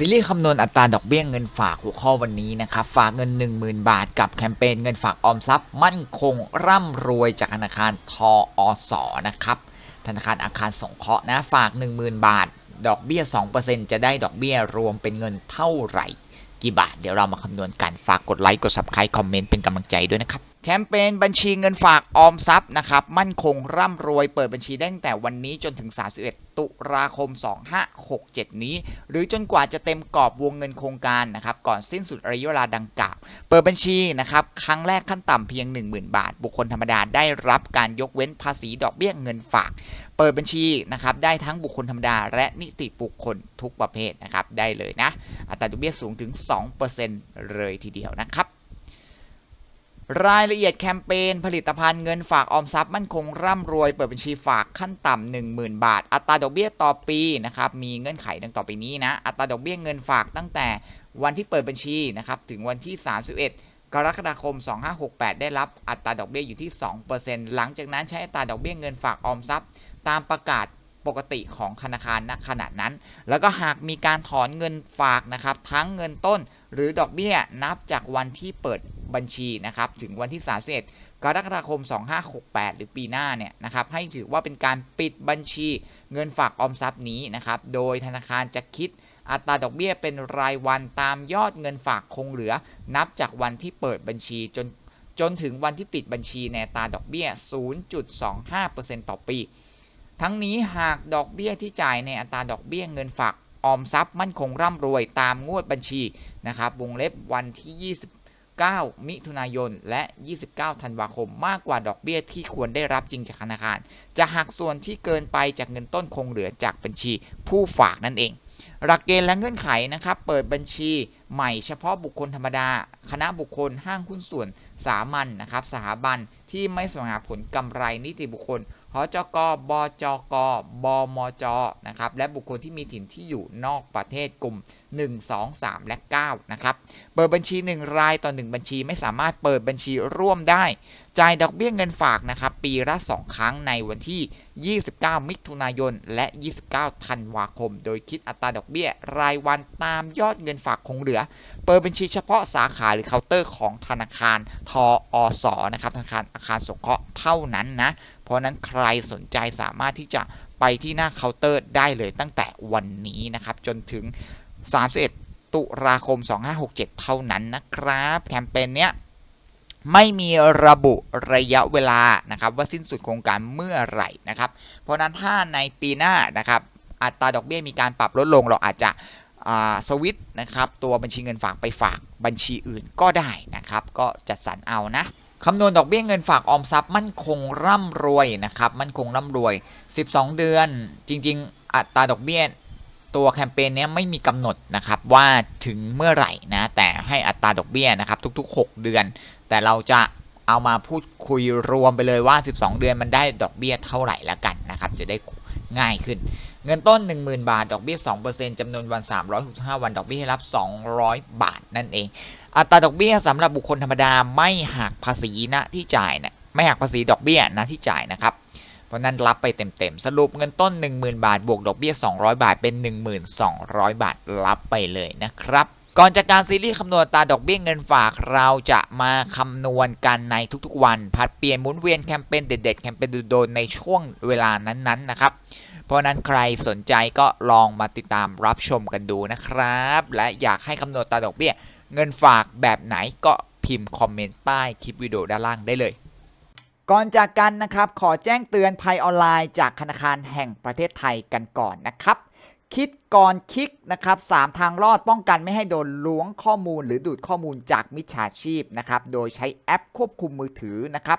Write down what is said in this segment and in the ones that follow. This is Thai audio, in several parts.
ซีรีส์คำนวณอัตราดอกเบี้ยเงินฝากหัวข้อวันนี้นะครับ ฝากเงิน 10,000 บาทกับแคมเปญเงินฝากออมทรัพย์ มั่นคงร่ำรวยจากธนาคารทออสอนะครับธนาคารอาคารสงเคราะห์นะฝาก 10,000 บาท ดอกเบี้ย 2%จะได้ดอกเบี้ยรวมเป็นเงินเท่าไหร่ กี่บาท เดี๋ยวเรามาคำนวณกันฝากกดไลค์กด subscribe คอมเมนต์เป็นกำลังใจด้วยนะครับ แคมเปญบัญชีเงินฝากออมทรัพย์นะครับ มั่นคงร่ำรวยเปิดบัญชีได้ตั้งแต่วันนี้จนถึง 31 ตุลาคม 2567 นี้ หรือจนกว่าจะเต็มกรอบวงเงินโครงการนะครับ ก่อนสิ้นสุดระยะเวลาดังกล่าว เปิดบัญชีนะครับ ครั้งแรกขั้นต่ำเพียง 10,000 บาท บุคคลธรรมดาได้รับการยกเว้นภาษีดอกเบี้ยเงินฝาก เปิดบัญชีนะครับ ได้ทั้งบุคคลธรรมดา และนิติบุคคลทุกประเภทนะครับ ได้เลยนะ อัตราดอกเบี้ยสูงถึง 2%เลยทีเดียวนะครับ รายละเอียดแคมเปญผลิตภัณฑ์เงินฝากออมทรัพย์มั่นคงร่ำรวย เปิดบัญชีฝากขั้นต่ำ10,000 บาท อัตราดอกเบี้ยต่อปีนะครับมีเงื่อนไขดังต่อไปนี้นะ อัตราดอกเบี้ยเงินฝากตั้งแต่วันที่เปิดบัญชีนะครับถึงวันที่ 31 กรกฎาคม 2568 ได้รับอัตราดอกเบี้ยอยู่ที่ 2%หลังจากนั้นใช้อัตราดอกเบี้ยเงินฝากออมทรัพย์ ตามประกาศปกติของธนาคารณขณะนั้น แล้วก็หากมีการถอนเงินฝากนะครับทั้งเงินต้นหรือดอกเบี้ยนับจากวันที่เปิด บัญชีนะครับถึงวันที่ 31 กรกฎาคม 2568 หรือปีหน้าเนี่ยนะครับให้ถือว่าเป็นการปิดบัญชีเงินฝากออมทรัพย์นี้นะครับโดยธนาคารจะคิดอัตราดอกเบี้ยเป็นรายวันตามยอดเงินฝากคงเหลือ นับจากวันที่เปิดบัญชีจนจนถึงวันที่ปิดบัญชีในอัตราดอกเบี้ย 0.25%ต่อปี ทั้งนี้หากดอกเบี้ยที่จ่ายในอัตราดอกเบี้ยเงินฝากออมทรัพย์มั่นคงร่ำรวยตามงวดบัญชีนะครับ วงเล็บวันที่ 29มิถุนายน และ 29 ธันวาคม มากกว่าดอกเบี้ยที่ควรได้รับจริงจากธนาคาร จะหักส่วนที่เกินไปจากเงินต้นคงเหลือจากบัญชีผู้ฝากนั่นเอง หลักเกณฑ์และเงื่อนไขนะครับ เปิดบัญชีใหม่เฉพาะบุคคลธรรมดา คณะบุคคล ห้างหุ้นส่วน สามัญนนะครับ สถาบันที่ไม่สวงหาผลกำไรนิติบุคคล หจก บจก บมจ นะครับ และบุคคลที่มีถิ่นที่อยู่นอกประเทศกลุ่ม 1 2 3 และ 9 นะครับ เปิดบัญชี 1 รายต่อ 1 บัญชีไม่สามารถเปิดบัญชีร่วมได้ จ่ายดอกเบี้ยเงินฝากนะครับ ปีละ 2 ครั้งในวันที่ 29 มิถุนายน และ 29 ธันวาคม โดยคิดอัตราดอกเบี้ยรายวันตามยอดเงินฝากคงเหลือ เปิดบัญชีเฉพาะสาขาหรือเคาน์เตอร์ของธนาคารทออสนะครับธนาคารอาคารสงเคราะห์เท่านั้นนะ เพราะนั้นใครสนใจสามารถที่จะไปที่หน้าเคาน์เตอร์ได้เลยตั้งแต่วันนี้นะครับ จนถึง 31 ตุลาคม 2567 เท่านั้นนะครับ แคมเปญเนี้ยไม่มีระบุระยะเวลานะครับว่าสิ้นสุดโครงการเมื่อไหร่นะครับ เพราะนั้นถ้าในปีหน้านะครับอัตราดอกเบี้ยมีการปรับลดลงเราอาจจะ สวิตนะครับตัวบัญชีเงินฝากไปฝากบัญชีอื่นก็ได้นะครับ ก็จัดสรรเอานะคำนวณดอกเบี้ยเงินฝากออมทรัพย์มั่นคงร่ำรวยนะครับมั่นคงร่ำรวย 12 เดือน จริง ๆ อัตราดอกเบี้ยตัวแคมเปญนี้ไม่มีกำหนดนะครับว่าถึงเมื่อไหร่นะแต่ให้อัตราดอกเบี้ยนะครับทุก ๆ 6 เดือน แต่เราจะเอามาพูดคุยรวมไปเลยว่า 12 เดือนมันได้ดอกเบี้ยเท่าไหร่ละกันนะครับจะได้ง่ายขึ้น เงินต้น 10,000 บาท ดอกเบี้ย 2%จำนวนวัน 365 วัน ดอกเบี้ยให้รับ 200 บาทนั่นเอง อัตราดอกเบี้ยสำหรับบุคคลธรรมดาไม่หักภาษีนะที่จ่ายนะไม่หักภาษีดอกเบี้ยนะที่จ่ายนะครับ เพราะนั้นรับไปเต็มๆ สรุปเงินต้น 10,000 บาท บวกดอกเบี้ย 200 บาท เป็น 1200 บาท รับไปเลยนะครับก่อนจากการซีรีส์คำนวณอัตราดอกเบี้ยเงินฝากเราจะมาคำนวณกันในทุกๆวันผัดเปลี่ยนหมุนเวียนแคมเปญเด็ดๆแคมเปญโดนๆในช่วงเวลานั้นๆนะครับ เพราะนั้นใครสนใจก็ลองมาติดตามรับชมกันดูนะครับ และอยากให้คำนวณตาดอกเบี้ย เงินฝากแบบไหนก็พิมพ์คอมเมนต์ใต้คลิปวิดีโอด้านล่างได้เลย ก่อนจากกันนะครับ ขอแจ้งเตือนภัยออนไลน์จากธนาคารแห่งประเทศไทยกันก่อนนะครับ คิดก่อนคลิกนะครับ3ทางรอดป้องกันไม่ให้โดนล้วงข้อมูล หรือดูดข้อมูลจากมิจฉาชีพนะครับ โดยใช้แอปควบคุมมือถือนะครับ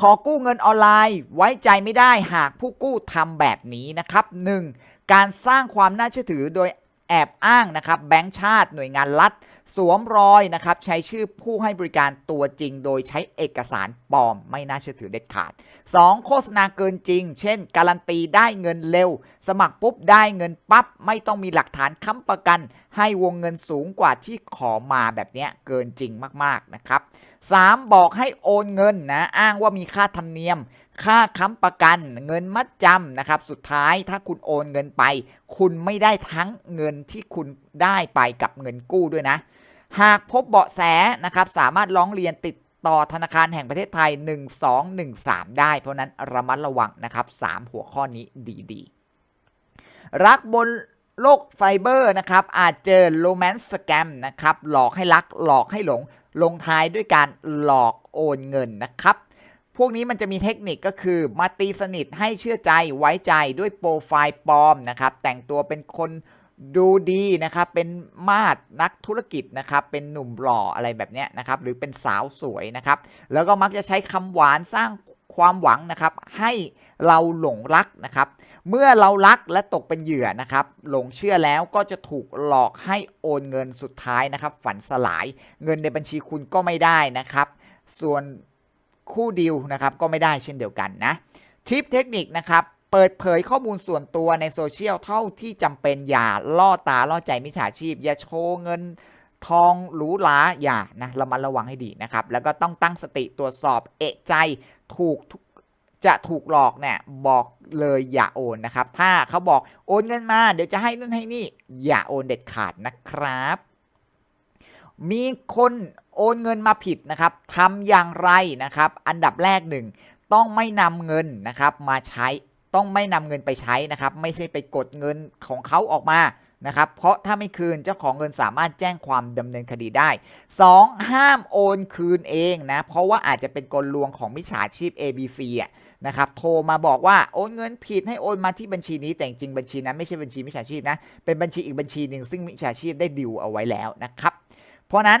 ขอกู้เงินออนไลน์ไว้ใจไม่ได้หากผู้กู้ทำแบบนี้นะครับ 1. การสร้างความน่าเชื่อถือโดยแอบอ้างนะครับแบงก์ชาติหน่วยงานรัฐ สวมรอยนะครับใช้ชื่อผู้ให้บริการตัวจริง โดยใช้เอกสารปลอมไม่น่าเชื่อถือเด็ดขาด 2. โฆษณาเกินจริง เช่น การันตีได้เงินเร็ว สมัครปุ๊บได้เงินปั๊บไม่ต้องมีหลักฐานค้ำประกัน ให้วงเงินสูงกว่าที่ขอมาแบบนี้เกินจริงมากๆนะครับ 3. บอกให้โอนเงินนะอ้างว่ามีค่าธรรมเนียม ค่าค้ำประกันเงินมัดจำนะครับ สุดท้ายถ้าคุณโอนเงินไป คุณไม่ได้ทั้งเงินที่คุณได้ไปกับเงินกู้ด้วยนะ หากพบเบาะแสนะครับสามารถร้องเรียนติดต่อธนาคารแห่งประเทศไทย 1213 ได้ เพราะนั้นระมัดระวังนะครับ 3 หัวข้อนี้ดีๆ รักบนโลกไฟเบอร์นะครับ อาจเจอโรแมนต์สแกมนะครับ หลอกให้รักหลอกให้หลง ลงท้ายด้วยการหลอกโอนเงินนะครับ พวกนี้มันจะมีเทคนิคก็คือมาตีสนิทให้เชื่อใจไว้ใจด้วยโปรไฟล์ปลอมนะครับ แต่งตัวเป็นคน ดูดีนะครับ เป็นมาดนักธุรกิจนะครับ เป็นหนุ่มหล่ออะไรแบบเนี้ยนะครับ หรือเป็นสาวสวยนะครับ แล้วก็มักจะใช้คำหวานสร้างความหวังนะครับ ให้เราหลงรักนะครับ เมื่อเรารักและตกเป็นเหยื่อนะครับ หลงเชื่อแล้วก็จะถูกหลอกให้โอนเงินสุดท้ายนะครับ ฝันสลาย เงินในบัญชีคุณก็ไม่ได้นะครับ ส่วนคู่ดิวนะครับก็ไม่ได้เช่นเดียวกันนะทิปเทคนิคนะครับ เปิดเผยข้อมูลส่วนตัวในโซเชียลเท่าที่จำเป็นอย่าล่อตาล่อใจมิจฉาชีพ อย่าโชว์เงินทองหรูหราอย่านะระมัดระวังให้ดีนะครับ แล้วก็ต้องตั้งสติตรวจสอบเอะใจถูกจะถูกหลอกเนี่ยบอกเลยอย่าโอนนะครับ ถ้าเขาบอกโอนเงินมา เดี๋ยวจะให้นู่นให้นี่ อย่าโอนเด็ดขาดนะครับ มีคนโอนเงินมาผิดนะครับทำอย่างไรนะครับ อันดับแรกหนึ่งต้องไม่นำเงินนะครับมาใช้ ต้องไม่นำเงินไปใช้นะครับ ไม่ใช่ไปกดเงินของเขาออกมานะครับ เพราะถ้าไม่คืนเจ้าของเงินสามารถแจ้งความดำเนินคดีได้ 2. ห้ามโอนคืนเองนะ เพราะว่าอาจจะเป็นกลลวงของมิจฉาชีพ ABC อะนะครับ โทรมาบอกว่าโอนเงินผิดให้โอนมาที่บัญชีนี้ แต่จริงบัญชีนั้นไม่ใช่บัญชีมิจฉาชีพนะ เป็นบัญชีอีกบัญชีหนึ่งซึ่งมิจฉาชีพได้ดิวเอาไว้แล้วนะครับ เพราะนั้น